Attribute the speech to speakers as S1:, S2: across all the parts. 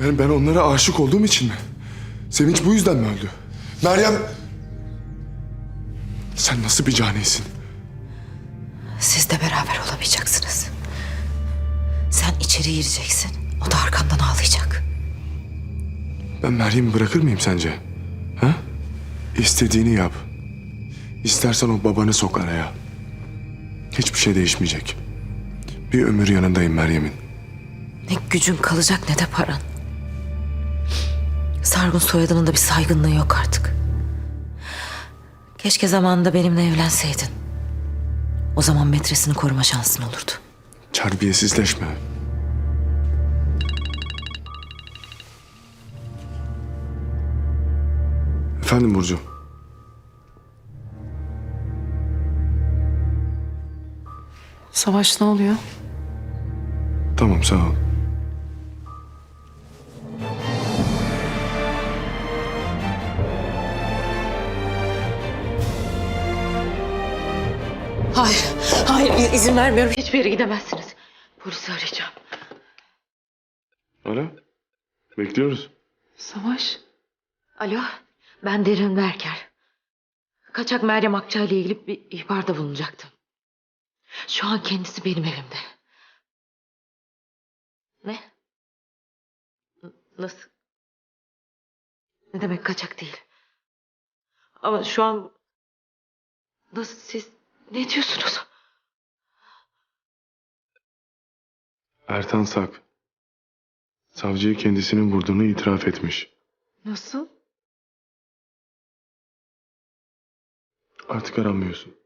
S1: Yani ben onlara aşık olduğum için mi? Sevinç bu yüzden mi öldü? Meryem... Sen nasıl bir canisin?
S2: Siz de beraber olamayacaksınız. Sen içeri gireceksin. O da arkandan ağlayacak.
S1: Ben Meryem'i bırakır mıyım sence? Ha? İstediğini yap. İstersen o babanı sok araya. Hiçbir şey değişmeyecek. Bir ömür yanındayım Meryem'in.
S2: Ne gücün kalacak ne de paran. Sargun soyadının da bir saygınlığı yok artık. Keşke zamanında benimle evlenseydin. O zaman metresini koruma şansın olurdu.
S1: Terbiyesizleşme. Efendim Burcu.
S3: Savaş ne oluyor?
S1: Tamam sağ ol.
S2: Hayır, hayır iz- izin vermiyorum. Hiçbir yere gidemezsiniz. Polisi arayacağım.
S1: Ara. Bekliyoruz.
S3: Savaş.
S2: Alo, ben Derin Berker. Kaçak Meryem Akça ile ilgili bir ihbarda bulunacaktım. Şu an kendisi benim evimde. Ne? N- Nasıl? Ne demek kaçak değil? Ama şu an... Nasıl siz... Ne diyorsunuz?
S1: Ertan Sak. Savcıyı kendisinin vurduğunu itiraf etmiş.
S3: Nasıl?
S1: Artık aranmıyorsun.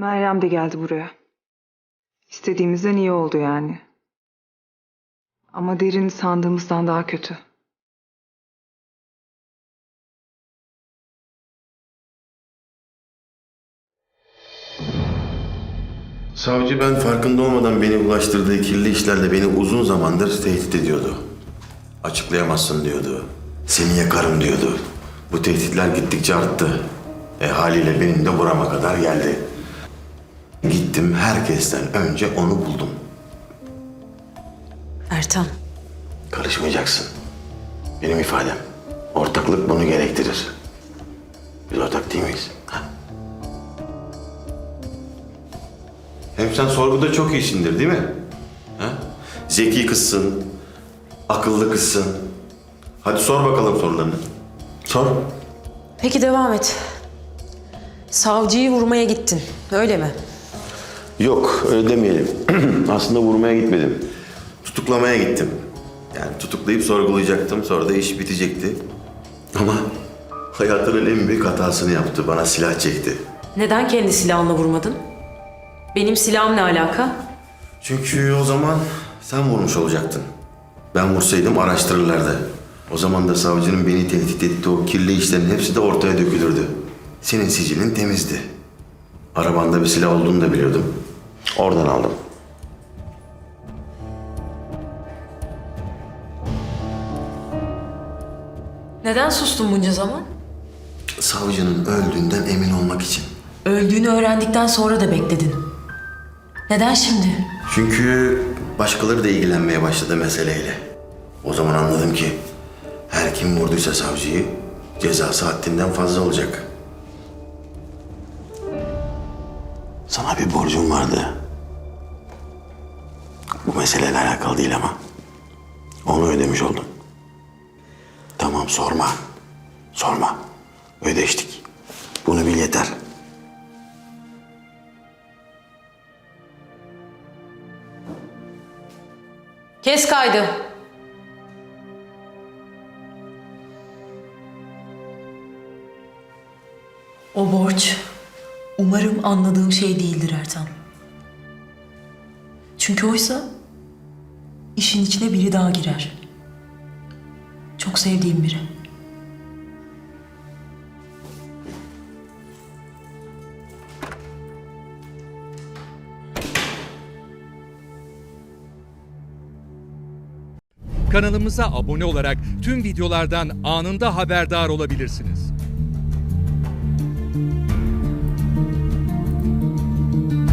S4: Meryem de geldi buraya. İstediğimizden iyi oldu yani. Ama derin sandığımızdan daha kötü.
S5: Savcı ben farkında olmadan beni ulaştırdığı kirli işlerle beni uzun zamandır tehdit ediyordu. Açıklayamazsın diyordu. Seni yakarım diyordu. Bu tehditler gittikçe arttı. E haliyle benim de burama kadar geldi. Gittim herkesten önce onu buldum.
S2: Ertan,
S5: Karışmayacaksın. Benim ifadem. Ortaklık bunu gerektirir. Biz ortak değil miyiz? Ha? Hem sen sorguda çok iyisindir değil mi? Ha? Zeki kızsın, akıllı kızsın. Hadi sor bakalım sorularını. Sor.
S3: Peki devam et. Savcıyı vurmaya gittin. Öyle mi?
S5: Yok öyle demeyelim. Aslında vurmaya gitmedim. Tutuklamaya gittim. Yani tutuklayıp sorgulayacaktım. Sonra da iş bitecekti. Ama hayatının en büyük hatasını yaptı. Bana silah çekti.
S3: Neden kendi silahınla vurmadın? Benim silahım ne alaka?
S5: Çünkü o zaman sen vurmuş olacaktın. Ben vursaydım araştırırlardı. O zaman da savcının beni tehdit ettiği o kirli işlerin hepsi de ortaya dökülürdü. Senin sicilin temizdi. Arabanda bir silah olduğunu da biliyordum. Oradan aldım.
S3: Neden sustun bunca zaman?
S5: Savcının öldüğünden emin olmak için.
S3: Öldüğünü öğrendikten sonra da bekledin. Neden şimdi?
S5: Çünkü başkaları da ilgilenmeye başladı meseleyle. O zaman anladım ki her kim vurduysa savcıyı cezası haddinden fazla olacak. Sana bir borcum vardı. Bu meseleyle alakalı değil ama. Onu ödemiş oldum. Tamam sorma. Sorma. Ödeştik. Bunu bil yeter.
S3: Kes kaydı. O borç umarım anladığım şey değildir Ertan. Çünkü oysa işin içine biri daha girer. Çok sevdiğim biri.
S6: Kanalımıza abone olarak tüm videolardan anında haberdar olabilirsiniz.